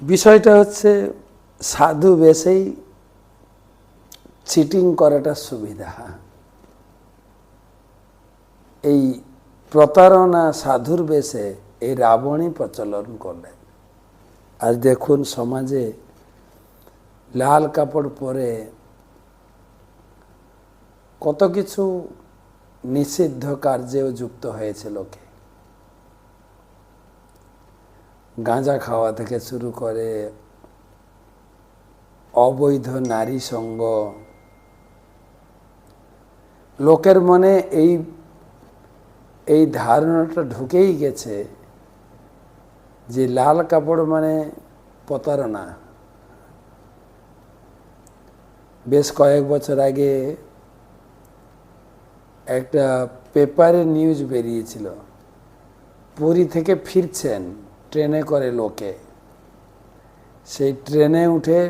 বিষয়টা হচ্ছে সাধু বেশেই চিটিং করাটা সুবিধা। এই প্রতারণা সাধুর বেশে এই রাবণই প্রচলন করলেন। আর দেখুন সমাজে লাল কাপড় পরে কত কিছু নিষিদ্ধ কার্যেও যুক্ত হয়েছে লোকে। গাঁজা খাওয়া থেকে শুরু করে অবৈধ নারী সঙ্গ। লোকের মনে এই এই ধারণাটা ঢুকেই গেছে যে লাল কাপড় মানে প্রতারণা। বেশ কয়েক বছর আগে একটা পেপারে নিউজ বেরিয়েছিল, পুরী থেকে ফিরছেন ট্রেনে করে লোকে। সেই ট্রেনে উঠে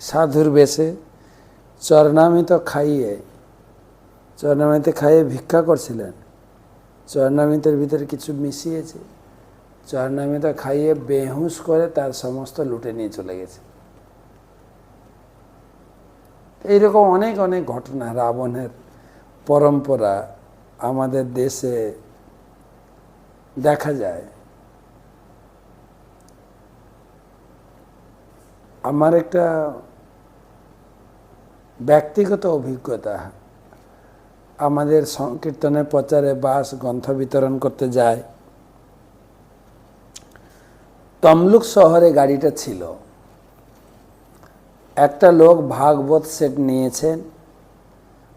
সাধুর বেশে চরণামিত খাইয়ে, চরণামিতে খাইয়ে ভিক্ষা করছিলেন। চরণামিতের ভিতরে কিছু মিশিয়েছে। চরণামিত খাইয়ে বেহুশ করে তার সমস্ত লুটে নিয়ে চলে গেছে। এইরকম অনেক অনেক ঘটনা রাবণের পরম্পরা আমাদের দেশে দেখা যায়। আমার একটা ব্যক্তিগত অভিজ্ঞতা। আমাদের সংকীর্তনের প্রচারে বাস গ্রন্থ বিতরণ করতে যায়। তমলুক শহরে গাড়িটা ছিল। একটা লোক ভাগবত সেট নিয়েছেন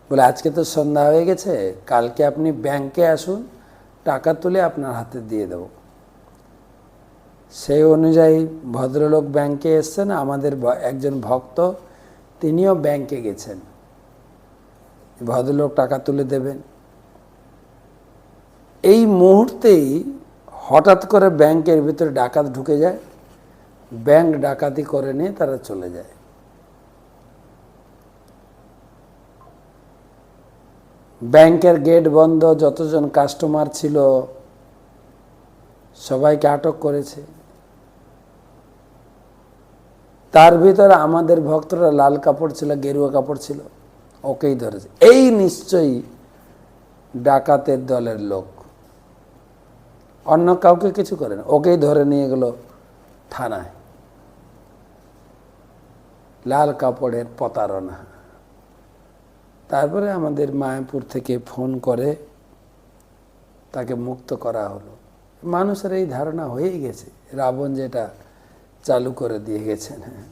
বলে, আজকে তো সন্ধ্যা হয়ে গেছে, কালকে আপনি ব্যাংকে আসুন, টাকা তুলে আপনার হাতে দিয়ে দেব। সেই অনুযায়ী ভদ্রলোক ব্যাংকে এসছেন, আমাদের একজন ভক্ত, তিনিও ব্যাংকে গেছেন। ভদ্রলোক টাকা তুলে দেবেন। এই মুহূর্তেই হঠাৎ করে ব্যাংকের ভিতরে ডাকাত ঢুকে যায়। ব্যাংক ডাকাতি করে নিয়ে তারা চলে যায়। ব্যাংকের গেট বন্ধ, যতজন কাস্টমার ছিল, সবাইকে আটক করেছে। তার ভিতরে আমাদের ভক্তরা লাল কাপড় ছিল, গেরুয়া কাপড় ছিল, ওকেই ধরেছে। এই নিশ্চয়ই ডাকাতের দলের লোক। অন্য কাউকে কিছু করে না ওকেই ধরে নিয়ে গেল থানায়। লাল কাপড়ের প্রতারণা। তারপরে আমাদের মায়াপুর থেকে ফোন করে তাকে মুক্ত করা হলো। মানুষের এই ধারণা হয়েই গেছে, রাবণ যেটা চালু করে দিয়ে গেছেন হ্যাঁ।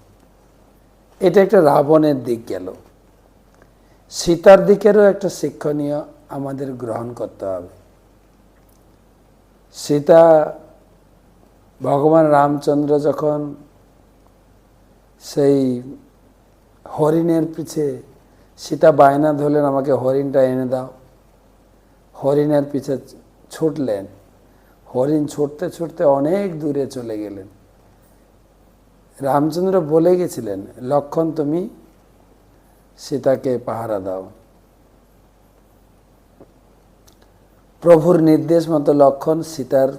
এটা একটা রাবণের দিক গেল। সীতার দিকেরও একটা শিক্ষণীয় আমাদের গ্রহণ করতে হবে। সীতা, ভগবান রামচন্দ্র যখন সেই হরিণের পিছে, সীতা বায়না ধরলেন, আমাকে হরিণটা এনে দাও। হরিণের পিছে ছুটলেন। হরিণ ছুটতে ছুটতে অনেক দূরে চলে গেলেন। রামচন্দ্র বলে গেছিলেন, লক্ষণ তুমি সীতাকে পাহারা দাও। প্রভুর নির্দেশ মতো লক্ষণ সীতার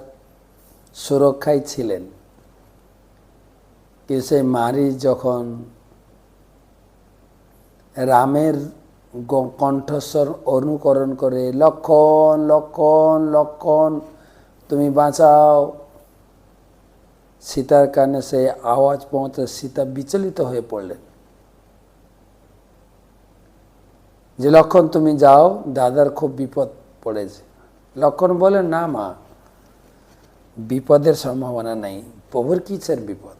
সুরক্ষায় ছিলেন। কিন্তু সেই মারি যখন রামের কণ্ঠস্বর অনুকরণ করে, লক্ষণ লক্ষণ লক্ষণ, তুমি বাঁচাও। সীতার কানে সেই আওয়াজ পৌঁছে সীতা বিচলিত হয়ে পড়লেন যে লক্ষণ তুমি যাও, দাদার খুব বিপদ পড়েছে। লক্ষণ বলে, না মা, বিপদের সম্ভাবনা নেই, প্রভুর কিসের বিপদ?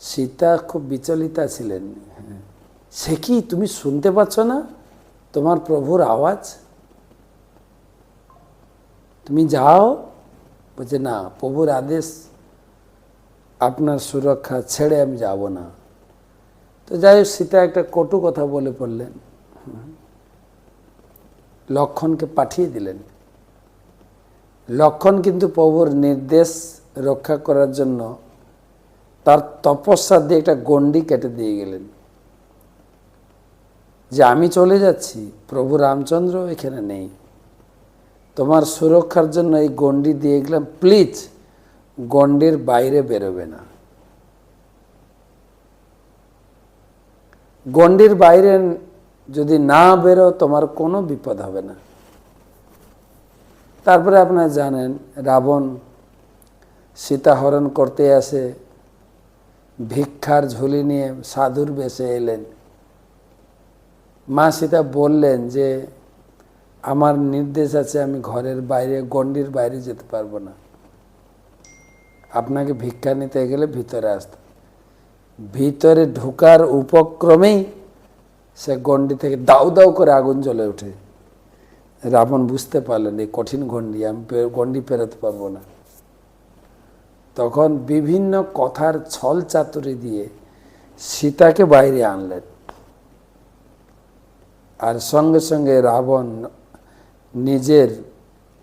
সীতা খুব বিচলিতা ছিলেন। সে কি তুমি শুনতে পাচ্ছ না? তোমার প্রভুর আওয়াজ? তুমি যাও বলছে, না, প্রভুর আদেশ আপনার সুরক্ষা ছেড়ে আমি যাব না। তো যাই হোক, সীতা একটা কটু কথা বলে পড়লেন। লক্ষণকে পাঠিয়ে দিলেন। লক্ষণ কিন্তু প্রভুর নির্দেশ রক্ষা করার জন্য তার তপস্যা দিয়ে একটা গণ্ডি কেটে দিয়ে গেলেন। যে, আমি চলে যাচ্ছি, প্রভু রামচন্দ্র এখানে নেই। তোমার সুরক্ষার জন্য এই গণ্ডি দিয়ে গেলাম। প্লিজ গণ্ডির বাইরে বেরোবে না। গণ্ডির বাইরে যদি না বেরো, তোমার কোনো বিপদ হবে না। তারপরে আপনারা জানেন, রাবণ সীতাহরণ করতে আসে, ভিক্ষার ঝুলি নিয়ে সাধুর বেশে এলেন। মা সীতা বললেন যে আমার নির্দেশ আছে আমি ঘরের বাইরে, গণ্ডির বাইরে যেতে পারব না। আপনাকে ভিক্ষা নিতে গেলে ভিতরে আসতে। ভিতরে ঢোকার উপক্রমেই সে গণ্ডি থেকে দাউ দাউ করে আগুন জ্বলে ওঠে। রাবণ বুঝতে পারলেন, এই কঠিন গণ্ডি, আমি গণ্ডি পেরোতে পারব না। তখন বিভিন্ন কথার ছল চাতুরি দিয়ে সীতাকে বাইরে আনলেন। আর সঙ্গে সঙ্গে রাবণ নিজের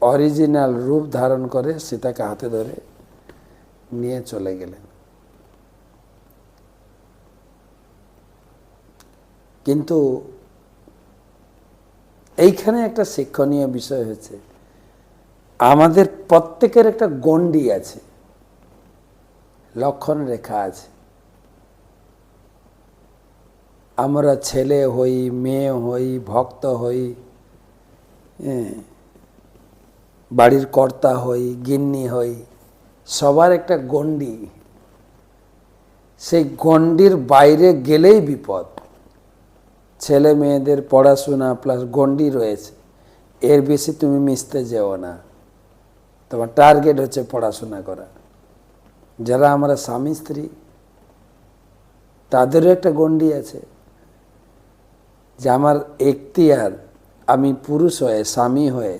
অরিজিনাল রূপ ধারণ করে সীতাকে হাতে ধরে নিয়ে চলে গেলেন। কিন্তু এইখানে একটা শিক্ষণীয় বিষয় হচ্ছে আমাদের প্রত্যেকের একটা গণ্ডি আছে, লক্ষণ রেখা আছে। আমরা ছেলে হই, মেয়ে হই, ভক্ত হই বাড়ির কর্তা হই, গিন্নি হই, সবার একটা গণ্ডি। সেই গণ্ডির বাইরে গেলেই বিপদ। ছেলে মেয়েদের পড়াশোনা প্লাস গণ্ডি রয়েছে। এর বেশি তুমি মিশতে যেও না। তোমার টার্গেট হচ্ছে পড়াশোনা করা। যারা আমরা স্বামী, স্ত্রী, তাদেরও একটা গণ্ডি আছে। যে আমার এখতিয়ার আমি পুরুষ হয়ে, স্বামী হয়ে,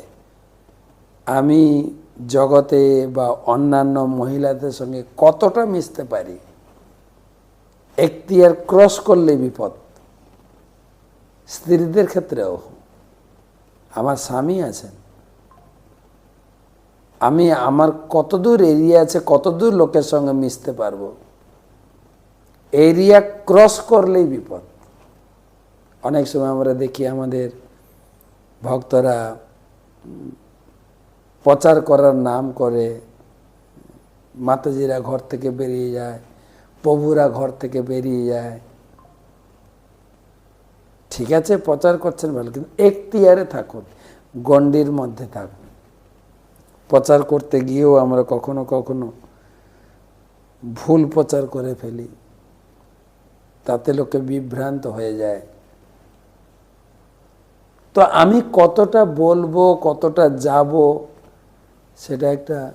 আমি জগতে বা অন্যান্য মহিলাদের সঙ্গে কতটা মিশতে পারি? এখতিয়ার ক্রস করলে বিপদ। স্ত্রীদের ক্ষেত্রেও। আমার স্বামী আছেন। আমি আমার কতদূর এরিয়া আছে, কতদূর লোকের সঙ্গে মিশতে পারব? এরিয়া ক্রস করলেই বিপদ। অনেক সময় আমরা দেখি আমাদের ভক্তরা প্রচার করার নাম করে, মাতাজিরা ঘর থেকে বেরিয়ে যায়, প্রভুরা ঘর থেকে বেরিয়ে যায়। ঠিক আছে, প্রচার করছেন ভালো, কিন্তু এখতিয়ারে থাকুন, গণ্ডির মধ্যে থাকুন। প্রচার করতে গিয়েও আমরা কখনো কখনো ভুল প্রচার করে ফেলি। তাতে লোকে বিভ্রান্ত হয়ে যায়। তো আমি কতটা বলব, কতটা যাব, সেটা একটা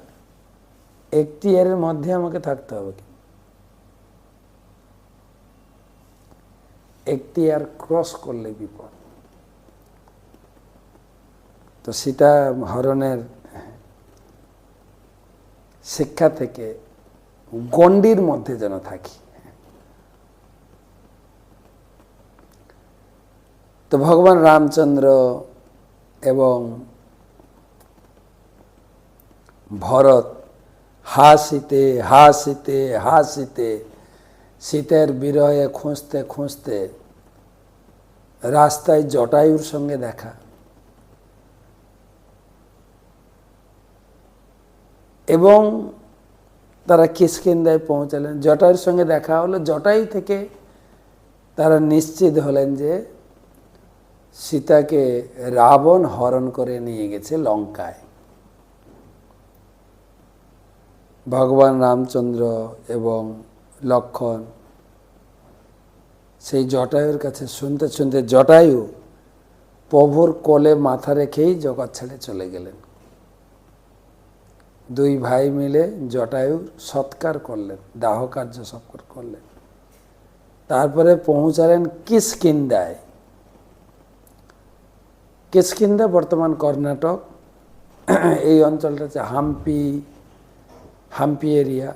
এখতিয়ারের মধ্যে আমাকে থাকতে হবে। এখতিয়ার ক্রস করলে বিপদ। তো সীতা হরণের শিক্ষা থেকে গণ্ডির মধ্যে যেন থাকি। তো ভগবান রামচন্দ্র এবং ভরত, হাসিতে হাসিতে হাসিতে, শীতের বিরহে খুঁজতে খুঁজতে রাস্তায় জটায়ুর সঙ্গে দেখা। এবং তারা কিসকিন্দায় পৌঁছালেন। জটায়ুর সঙ্গে দেখা হলো। জটায়ু থেকে তারা নিশ্চিত হলেন যে সীতাকে রাবণ হরণ করে নিয়ে গেছে লঙ্কায়। ভগবান রামচন্দ্র এবং লক্ষণ সেই জটায়ুর কাছে শুনতে শুনতে জটায়ু প্রভুর কোলে মাথা রেখেই জগৎ ছেড়ে চলে গেলেন। দুই ভাই মিলে জটায়ুর সৎকার করলেন দাহ কার্য সৎকার করলেন। তারপরে পৌঁছালেন কিসকিন্দায় কিসকিন্দা বর্তমান কর্ণাটক। এই অঞ্চলটা হচ্ছে হাম্পি হাম্পি এরিয়া।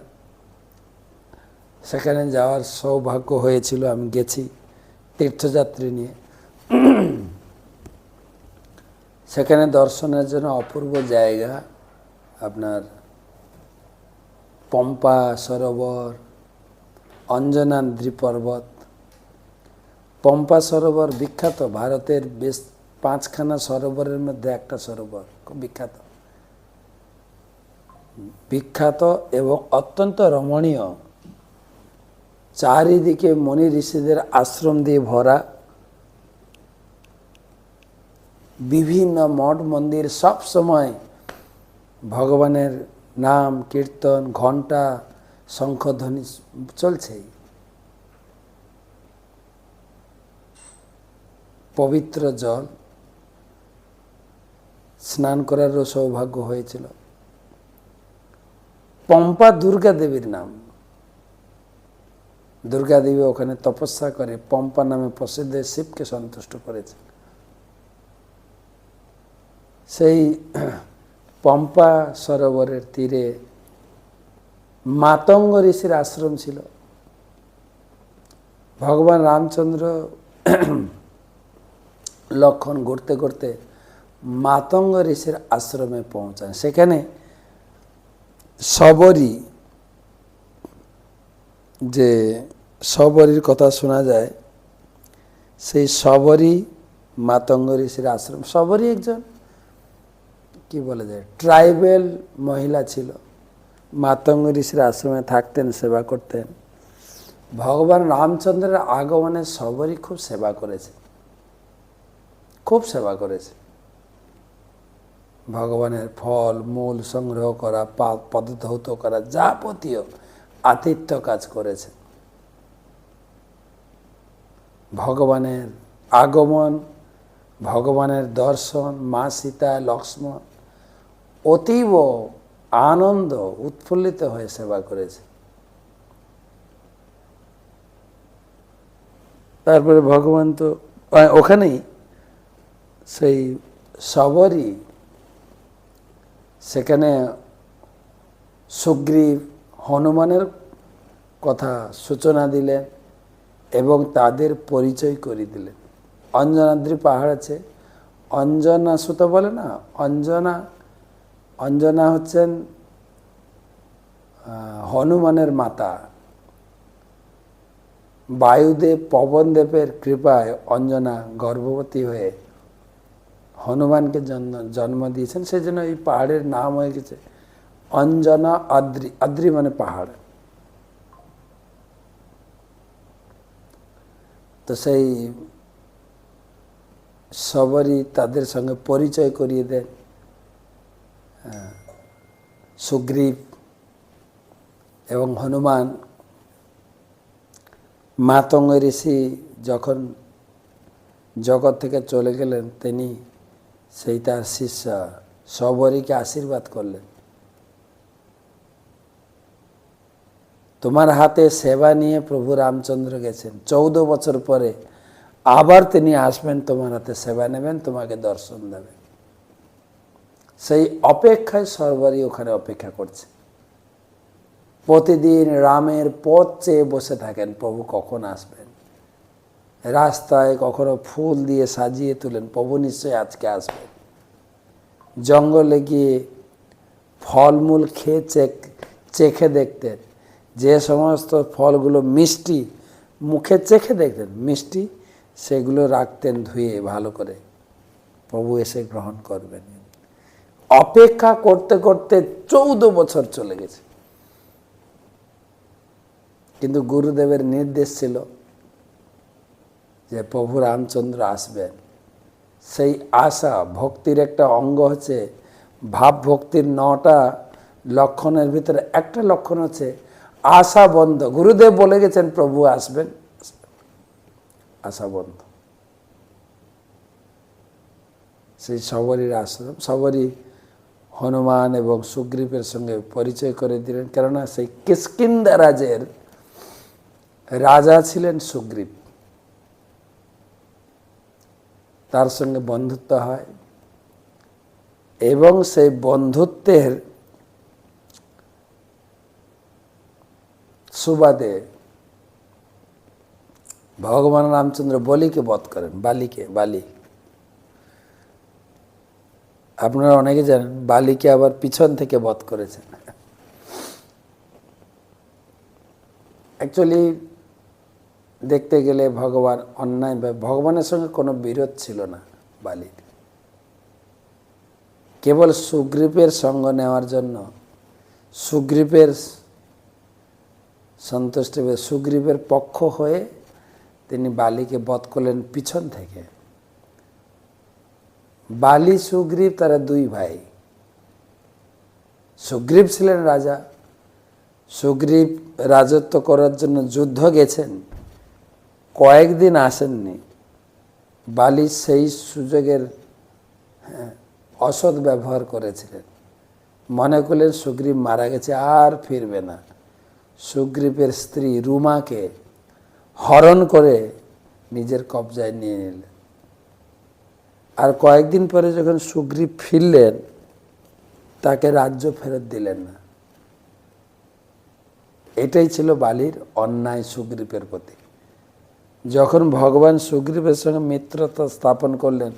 সেখানে যাওয়ার সৌভাগ্য হয়েছিল, আমি গেছি তীর্থযাত্রী নিয়ে। সেখানে দর্শনের জন্য অপূর্ব জায়গা, আপনার পম্পা, সরোবর, অঞ্জনাদ্রি পর্বত। পম্পা, সরোবর বিখ্যাত, ভারতের বেশ পাঁচখানা সরোবরের মধ্যে একটা সরোবর, খুব বিখ্যাত। বিখ্যাত এবং অত্যন্ত রমণীয়। চারিদিকে মনি ঋষিদের আশ্রম দিয়ে ভরা। বিভিন্ন মঠ মন্দির সব সময় ভগবানের নাম, কীর্তন, ঘণ্টা, শঙ্খধ্বনি চলছেই। পবিত্র জল। স্নান করারও সৌভাগ্য হয়েছিল। পম্পা দুর্গা দেবীর নাম। দুর্গা দেবী ওখানে তপস্যা করে, পম্পা নামে প্রসিদ্ধ শিবকে সন্তুষ্ট করেছে। সেই পম্পা সরোবরের তীরে মাতঙ্গ ঋষির আশ্রম ছিল। ভগবান রামচন্দ্র লক্ষণ ঘুরতে ঘুরতে মাতঙ্গ ঋষির আশ্রমে পৌঁছান সেখানে সবরী যে সবরীর কথা শোনা যায়, সেই সবরী মাতঙ্গ ঋষির আশ্রম। সবরী একজন কি বলা যায় ট্রাইবেল মহিলা ছিল। মাতঙ্গ ঋষির আশ্রমে থাকতেন, সেবা করতেন। ভগবান রামচন্দ্রের আগমনে সবরই খুব সেবা করেছে। খুব সেবা করেছে। ভগবানের ফল, মূল সংগ্রহ করা পদধৌত করা যাবতীয় আতিথ্য কাজ করেছে। ভগবানের আগমন, ভগবানের দর্শন, মা সীতা, লক্ষ্মণ অতীব আনন্দ, উৎফুল্লিত হয়ে সেবা করেছে। তারপরে ভগবান তো, ওখানেই সেই সবরই সেখানে সুগ্রীব হনুমানের কথা সূচনা দিলেন এবং তাদের পরিচয় করে দিলেন। অঞ্জনাদ্রি পাহাড় আছে। অঞ্জনা সুতো বলে না? অঞ্জনা অঞ্জনা হচ্ছেন হনুমানের মাতা। বায়ুদেব, পবনদেবের কৃপায় অঞ্জনা গর্ভবতী হয়ে হনুমানকে জন্ম জন্ম দিয়েছেন সেই জন্য এই পাহাড়ের নাম হয়ে গেছে অঞ্জনা আদ্রি আদ্রি মানে পাহাড়। তো সেই সবারই তাদের সঙ্গে পরিচয় করিয়ে দেন সুগ্রীব এবং হনুমান। মাতঙ্গ ঋষি যখন জগৎ থেকে চলে গেলেন, তিনি সেই তার শিষ্য সবরীকে আশীর্বাদ করলেন। তোমার হাতে সেবা নিয়ে প্রভু রামচন্দ্র গেছেন। চৌদ্দ বছর পরে আবার তিনি আসবেন, তোমার হাতে সেবা নেবেন, তোমাকে দর্শন দেবেন। সেই অপেক্ষায় সর্বরই ওখানে অপেক্ষা করছে। প্রতিদিন রামের পথ চেয়ে বসে থাকেন, প্রভু কখন আসবেন? রাস্তায় কখনো ফুল দিয়ে সাজিয়ে তুলেন প্রভু নিশ্চয়ই আজকে আসবেন জঙ্গলে গিয়ে ফলমূল খেয়ে চেক, চেখে দেখতেন। যে সমস্ত ফলগুলো মিষ্টি মুখে চেখে দেখতেন, মিষ্টি সেগুলো রাখতেন ধুয়ে ভালো করে। প্রভু এসে গ্রহণ করবেন। অপেক্ষা করতে করতে চৌদ্দ বছর চলে গেছে। কিন্তু গুরুদেবের নির্দেশ ছিল যে প্রভু রামচন্দ্র আসবেন। সেই আশা, ভক্তির একটা অঙ্গ হচ্ছে, ভাব ভক্তির নটা লক্ষণের ভিতরে একটা লক্ষণ হচ্ছে, আশা বন্ধ। গুরুদেব বলে গেছেন, প্রভু আসবেন। আশা বন্ধ। সেই সবরীর আশ্রম সবরই হনুমান এবং সুগ্রীবের সঙ্গে পরিচয় করে দিলেন। কেননা সেই কিষ্কিন্দা রাজের রাজা ছিলেন সুগ্রীব। তার সঙ্গে বন্ধুত্ব হয়। এবং সেই বন্ধুত্বের সুবাদে ভগবান রামচন্দ্র বলিকে বধ করেন, বালিকে, বালি। আপনারা অনেকে জানেন, বালিকে আবার পিছন থেকে বধ করেছেন। অ্যাকচুয়ালি দেখতে গেলে ভগবান অন্যায় ভগবানের সঙ্গে কোনো বিরোধ ছিল না বালির। কেবল সুগ্রীবের সঙ্গ নেওয়ার জন্য সুগ্রীবের সন্তুষ্ট হয়ে, সুগ্রীবের পক্ষ হয়ে তিনি বালিকে বধ করলেন পিছন থেকে। বালি, সুগ্রীব, তারা দুই ভাই। সুগ্রীব ছিলেন রাজা। সুগ্রীব রাজত্ব করার জন্য যুদ্ধ গেছেন। কয়েকদিন আসেননি। বালি সেই সুযোগের হ্যাঁ, অসৎ ব্যবহার করেছিলেন। মনে করলেন সুগ্রীব মারা গেছে আর ফিরবে না। সুগ্রীবের স্ত্রী রুমাকে হরণ করে নিজের কবজায় নিয়ে নিলেন। আর কয়েকদিন পরে যখন সুগ্রীব ফিরলেন তাকে রাজ্য ফেরত দিলেন না। এটাই ছিল বালির অন্যায় সুগ্রীবের প্রতি। যখন ভগবান সুগ্রীবের সঙ্গে মিত্রতা স্থাপন করলেন,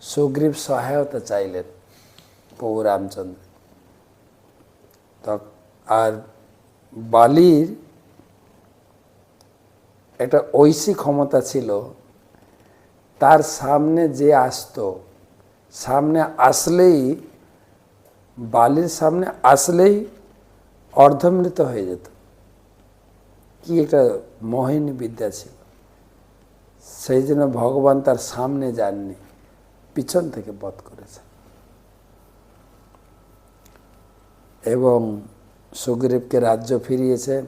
সুগ্রীব সহায়তা চাইলেন প্রভু রামচন্দ্র আর বালির একটা ঐশী ক্ষমতা ছিল, তার সামনে যে আসতো, সামনে আসলেই, বালির সামনে আসলেই অর্ধমৃত হয়ে যেত। কি একটা মোহিনী বিদ্যা ছিল। সেই জন্য ভগবান তার সামনে যাননি, পিছন থেকে বধ করেছে। এবং সুগ্রীবকে রাজ্য ফিরিয়েছেন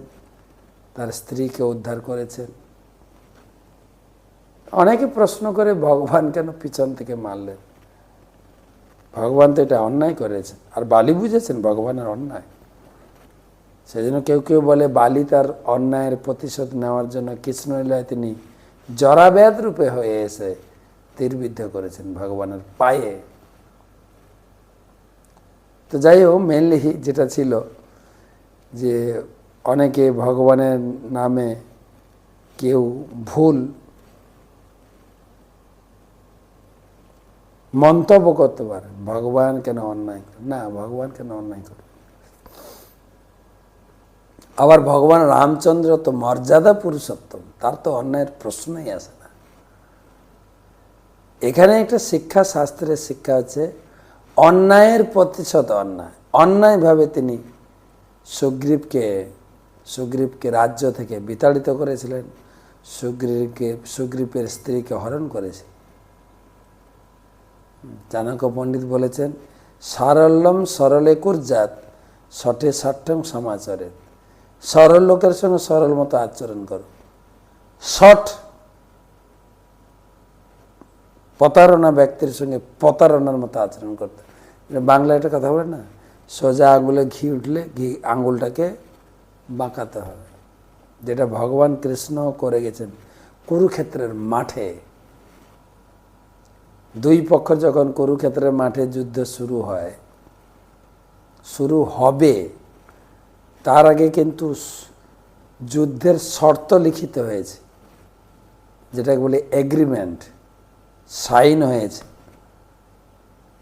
তার স্ত্রীকে উদ্ধার করেছেন অনেকে প্রশ্ন করে ভগবান কেন পিছন থেকে মারলেন? ভগবান তো এটা অন্যায় করেছেন। আর বালি বুঝেছেন ভগবানের অন্যায়। সেজন্য কেউ কেউ বলে বালি তার অন্যায়ের প্রতিশোধ নেওয়ার জন্য কৃষ্ণলীলায় তিনি জরাব্যাধ রূপে হয়ে এসে তীরবিদ্ধ করেছেন ভগবানের পায়ে। তো যাই হোক মেনলি যেটা ছিল যে অনেকে ভগবানের নামে কেউ ভুল মন্তব্য করতে পারে ভগবান কেন অন্যায় করে না, ভগবান কেন অন্যায় করে আবার ভগবান রামচন্দ্র তো মর্যাদা পুরুষোত্তম, তার তো অন্যায়ের প্রশ্নই আসে না। এখানে একটা শিক্ষা শাস্ত্রের শিক্ষা হচ্ছে অন্যায়ের প্রতিশোধ অন্যায়। অন্যায়ভাবে তিনি সুগ্রীবকে সুগ্রীবকে রাজ্য থেকে বিতাড়িত করেছিলেন, সুগ্রীবকে, সুগ্রীবের স্ত্রীকে হরণ করেছে। চাণক্য পণ্ডিত বলেছেন, সারল্যম সরলে কুরজাত সঠে ষাট্যম সমাচারে সরল লোকের সঙ্গে সরল মতো আচরণ করো। শট প্রতারণা ব্যক্তির সঙ্গে প্রতারণার মতো আচরণ করতে। বাংলায় একটা কথা বলে না, সোজা আঙুলে ঘি উঠলে ঘি আঙুলটাকে বাঁকাতে হবে। যেটা ভগবান কৃষ্ণ করে গেছেন কুরুক্ষেত্রের মাঠে। দুই পক্ষ যখন কুরুক্ষেত্রের মাঠে যুদ্ধ শুরু হয়, শুরু হবে তার আগে কিন্তু যুদ্ধের শর্ত লিখিত হয়েছে, যেটাকে বলে এগ্রিমেন্ট সাইন হয়েছে।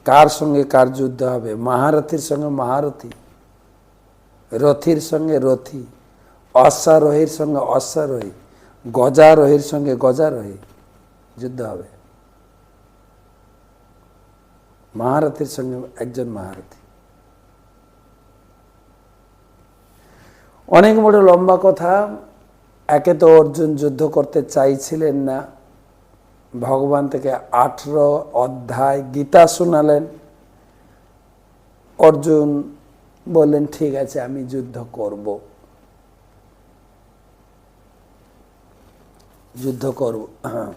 কার সঙ্গে কার যুদ্ধ হবে? মহারথীর সঙ্গে মহারথী, রথীর সঙ্গে রথী, অশ্বারোহীর সঙ্গে অশ্বারোহী, গজারোহীর সঙ্গে গজারোহী যুদ্ধ হবে। মহারথীর সঙ্গে একজন মহারথী। অনেক বড় লম্বা কথা। একে তো অর্জুন যুদ্ধ করতে চাইছিলেন না। ভগবান থেকে আঠেরো অধ্যায় গীতা শোনালেন। অর্জুন বললেন, ঠিক আছে, আমি যুদ্ধ করব। যুদ্ধ করব হ্যাঁ।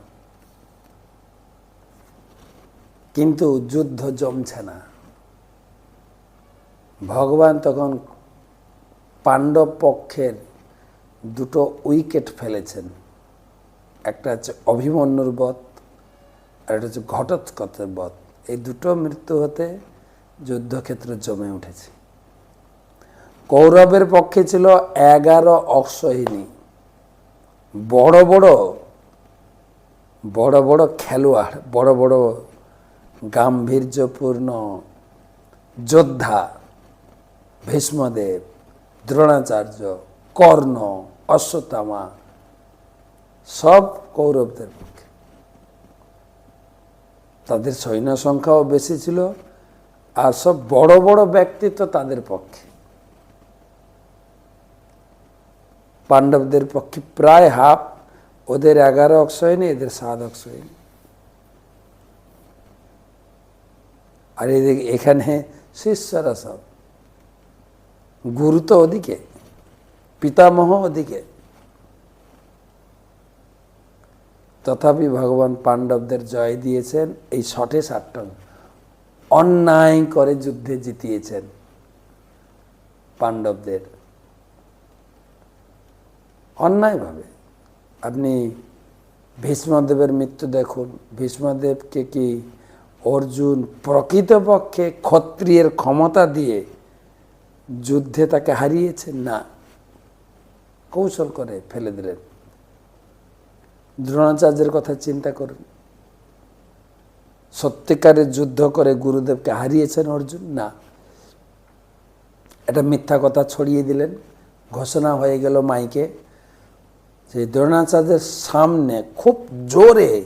কিন্তু যুদ্ধ জমছে না। ভগবান তখন পাণ্ডব পক্ষের দুটো উইকেট ফেলেছেন। একটা হচ্ছে অভিমন্যুর বধ আর একটা হচ্ছে ঘটোৎকচের বধ। এই দুটো মৃত্যু হতে যুদ্ধক্ষেত্র জমে উঠেছে। কৌরবের পক্ষে ছিল এগারো অশ্বহিনী। বড় বড় বড় বড় খেলোয়াড়, বড় বড় গাম্ভীর্যপূর্ণ যোদ্ধা ভীষ্মদেব। দ্রোণাচার্য, কর্ণ, অশ্বত্থামা, সব কৌরবদের পক্ষে। তাদের সৈন্য সংখ্যাও বেশি ছিল আর সব বড় বড় ব্যক্তিত্ব তাদের পক্ষে। পাণ্ডবদের পক্ষে প্রায় হাফ, ওদের এগারো অক্ষয়নি এদের সাত অক্ষয়নি আর এদিকে এখানে শিষ্যরা সব গুরু তো ওদিকে পিতামহ ওদিকে তথাপি ভগবান পাণ্ডবদের জয় দিয়েছেন এই শটে সাট্টন অন্যায় করে যুদ্ধে জিতিয়েছেন পাণ্ডবদের। অন্যায়ভাবে। আপনি ভীষ্মদেবের মৃত্যু দেখুন। ভীষ্মদেবকে কি অর্জুন প্রকৃতপক্ষে ক্ষত্রিয়ের ক্ষমতা দিয়ে যুদ্ধে তাকে হারিয়েছেন না। কৌশল করে ফেলে দিলেন। দ্রোণাচার্যের কথা চিন্তা করুন। সত্যিকারের যুদ্ধ করে গুরুদেবকে হারিয়েছেন অর্জুন? না। এটা মিথ্যা কথা ছড়িয়ে দিলেন। ঘোষণা হয়ে গেল মাইকে যে দ্রোণাচার্যের সামনে খুব জোরে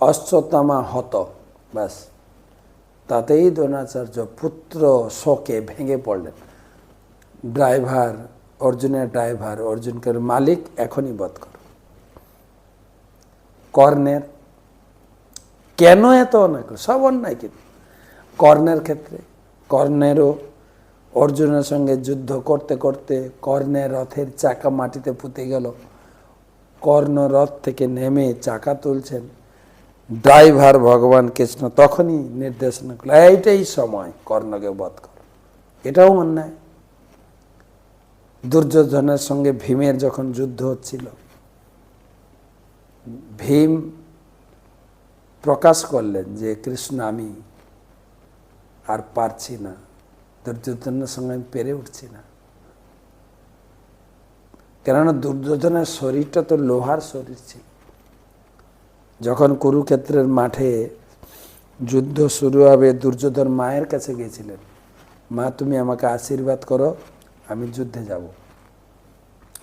অশ্বত্থামা হত। ব্যাস। তাতেই দ্রোণাচার্য পুত্র শোকে ভেঙে পড়লেন। ড্রাইভার, অর্জুনের ড্রাইভার, অর্জুনকে মালিক এখনই বধ কর। কর্ণের, কেন এত অন্যায়? সব অন্যায় কিন্তু। কর্ণের ক্ষেত্রে, কর্ণেরও, অর্জুনের সঙ্গে যুদ্ধ করতে করতে কর্ণের রথের চাকা মাটিতে পুঁতে গেল। কর্ণ রথ থেকে নেমে চাকা তুলছেন। ড্রাইভার ভগবান কৃষ্ণ তখনই নির্দেশনা করল, এইটাই সময়, কর্ণকে বধ কর। এটাও অন্যায়। দুর্যোধনের সঙ্গে ভীমের যখন যুদ্ধ হচ্ছিল, ভীম প্রকাশ করলেন যে, কৃষ্ণ, আমি আর পারছি না, দুর্যোধনের সঙ্গে আমি পেরে উঠছি না। কেননা দুর্যোধনের শরীরটা তো লোহার শরীর ছিল। যখন কুরুক্ষেত্রের মাঠে যুদ্ধ শুরু হবে, দুর্যোধন মায়ের কাছে গিয়েছিলেন, মা, তুমি আমাকে আশীর্বাদ করো, আমি যুদ্ধে যাব।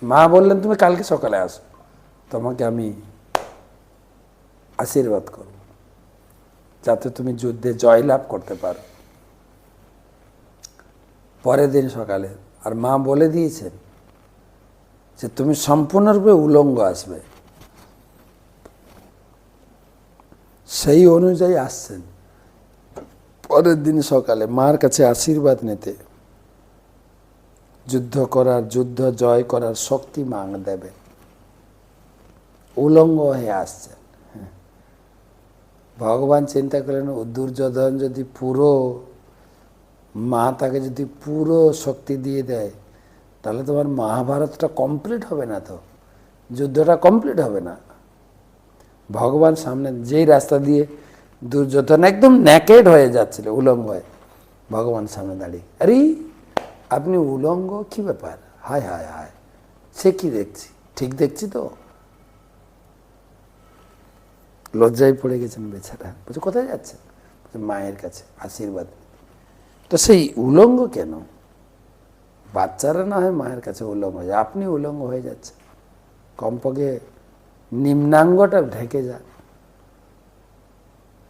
মা বললেন, তুমি কালকে সকালে আসো, তোমাকে আমি আশীর্বাদ করব, যাতে তুমি যুদ্ধে জয়লাভ করতে পারো। পরের দিন সকালে, আর মা বলে দিয়েছেন যে, তুমি সম্পূর্ণরূপে উলঙ্গ আসবে সেই অনুযায়ী আসছেন। পরের দিন সকালে মার কাছে আশীর্বাদ নিতে যুদ্ধ করার, যুদ্ধ জয় করার শক্তি মা দেবে উলঙ্গ হয়ে আসছেন। ভগবান চিন্তা করলেন দুর্যোধন যদি পুরো মা তাকে যদি পুরো শক্তি দিয়ে দেয়, তাহলে তোমার মহাভারতটা কমপ্লিট হবে না তো? যুদ্ধটা কমপ্লিট হবে না? ভগবান সামনে যেই রাস্তা দিয়ে দুর্যোধন একদম ন্যাকেড হয়ে যাচ্ছিল, উলঙ্গ ভগবান সামনে দাঁড়িয়ে, আরে, আপনি উলঙ্গ? কি ব্যাপার? হায় হায় হায়, সে কি দেখছি? ঠিক দেখছি তো? লজ্জায় পড়ে গেছেন বেচারা। বলছে, কোথায় যাচ্ছেন? মায়ের কাছে, আশীর্বাদ তো সেই উলঙ্গ কেন? বাচ্চারা না হয় মায়ের কাছে উলঙ্গ হয়ে আপনি উলঙ্গ হয়ে যাচ্ছেন। কমপক্ষে নিম্নাঙ্গটা ঢেকে যান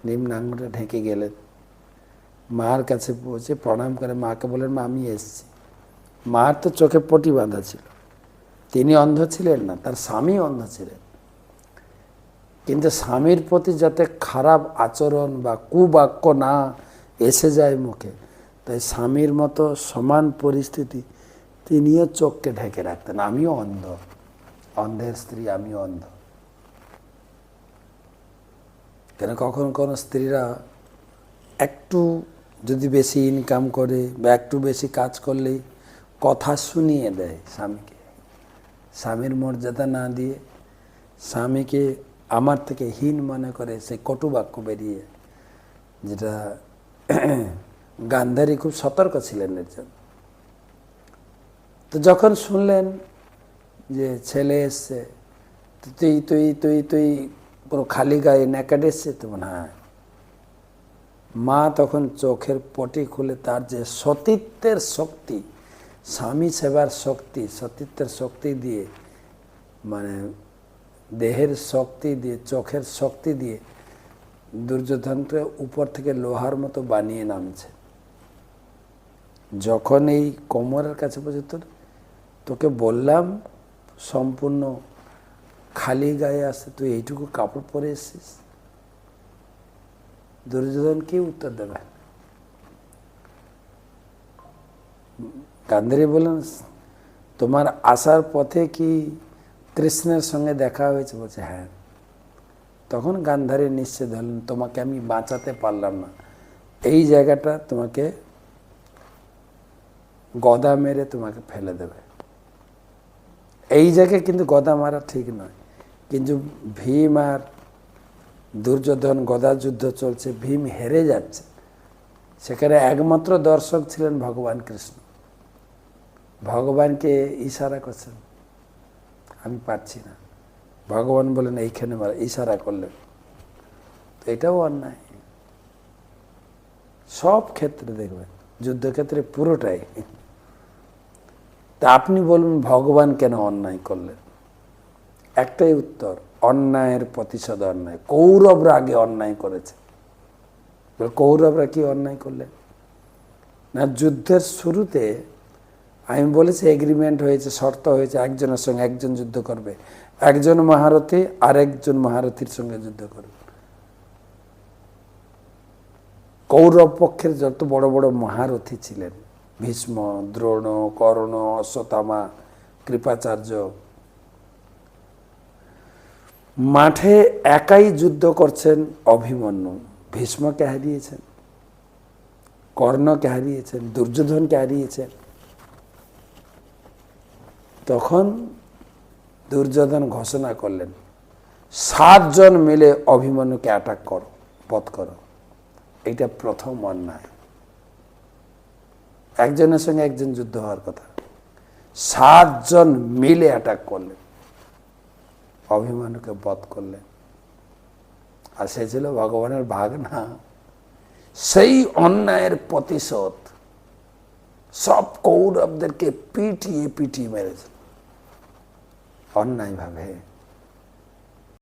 নিম্নাঙ্গটা ঢেকে গেলেন মার কাছে পৌঁছে প্রণাম করে মাকে বলেন মা আমি এসছি। মার তো চোখে পটি বাঁধা ছিল। তিনি অন্ধ ছিলেন না, তার স্বামী অন্ধ ছিলেন। কিন্তু স্বামীর প্রতি যাতে খারাপ আচরণ বা কুবাক্য না এসে যায় মুখে, তাই স্বামীর মতো সমান পরিস্থিতি তিনিও চোখকে ঢেকে রাখতেন। আমিও অন্ধ, অন্ধের স্ত্রী, আমিও অন্ধ। কেন কখনো কোনো স্ত্রীরা একটু যদি বেশি ইনকাম করে বা একটু বেশি কাজ করলেই কথা শুনিয়ে দেয় স্বামীকে। স্বামীর মর্যাদা না দিয়ে স্বামীকে আমার থেকে হীন মনে করে সে কটু বাক্য বেরিয়ে, যেটা গান্ধারী খুব সতর্ক ছিলেন এর জন্য তো যখন শুনলেন যে ছেলে এসছে, তুই তুই তুই তুই পুরো খালি গায়ে ন্যাকাড তো বলে, হ্যাঁ। মা তখন চোখের পটি খুলে তার যে সতীত্বের শক্তি স্বামী সেবার শক্তি সতীত্বের শক্তি দিয়ে মানে দেহের শক্তি দিয়ে চোখের শক্তি দিয়ে দুর্যোধনকে উপর থেকে লোহার মতো বানিয়ে নামছে। যখন এই কোমরের কাছে পর্যন্ত তোকে বললাম সম্পূর্ণ খালি গায়ে আসছে তুই এইটুকু কাপড় পরে এসছিস? দুর্যোধন কি উত্তর দেবে। গান্ধীরি বলেন তোমার আসার পথে কি কৃষ্ণের সঙ্গে দেখা হয়েছে? বলছে হ্যাঁ। তখন গান্ধারী নিশ্চিত হলেন, তোমাকে আমি বাঁচাতে পারলাম না। এই জায়গাটা তোমাকে গদা মেরে তোমাকে ফেলে দেবে। এই জায়গায় কিন্তু গদা মারা ঠিক নয়। কিন্তু ভীম আর দুর্যোধন গদা যুদ্ধ চলছে, ভীম হেরে যাচ্ছে। সেখানে একমাত্র দর্শক ছিলেন ভগবান কৃষ্ণ। ভগবানকে ইশারা করছেন, আমি পারছি না। ভগবান বলেন, এইখানে ইশারা করলেন। তো এটাও অন্যায়। সব ক্ষেত্রে দেখবেন, যুদ্ধক্ষেত্রে পুরোটাই। তা আপনি বলুন, ভগবান কেন অন্যায় করলেন? একটাই উত্তর, অন্যায়ের প্রতিশোধ অন্যায়। কৌরবরা আগে অন্যায় করেছে। কৌরবরা কি অন্যায় করলেন? না, যুদ্ধের শুরুতে আমি বলেছি এগ্রিমেন্ট হয়েছে, শর্ত হয়েছে, একজনের সঙ্গে একজন যুদ্ধ করবে। একজন মহারথী, আরেকজন মহারথীর সঙ্গে যুদ্ধ করবে। কৌরব পক্ষের যত বড় বড় মহারথী ছিলেন, ভীষ্ম, দ্রোণ, কর্ণ, অশ্বত্থামা, কৃপাচার্য মাঠে একাই যুদ্ধ করছেন অভিমন্যু। ভীষ্মকে হারিয়েছেন, কর্ণকে হারিয়েছেন, দুর্যোধনকে হারিয়েছেন। তখন দুর্যোধন ঘোষণা করলেন, সাতজন মিলে অভিমন্যুকে অ্যাটাক করো, বধ করো। এটা প্রথম অন্যায়। একজনের সঙ্গে একজন যুদ্ধ হওয়ার কথা। সাতজন মিলে অ্যাটাক করলেন। অভিমানুকে বধ করলেন আর সে ছিল ভগবানের ভাগ না সেই অন্যায়ের প্রতিশোধ সব কৌরবদেরকে পিটিয়ে পিটিয়ে মেরেছিল। অন্যায় ভাবে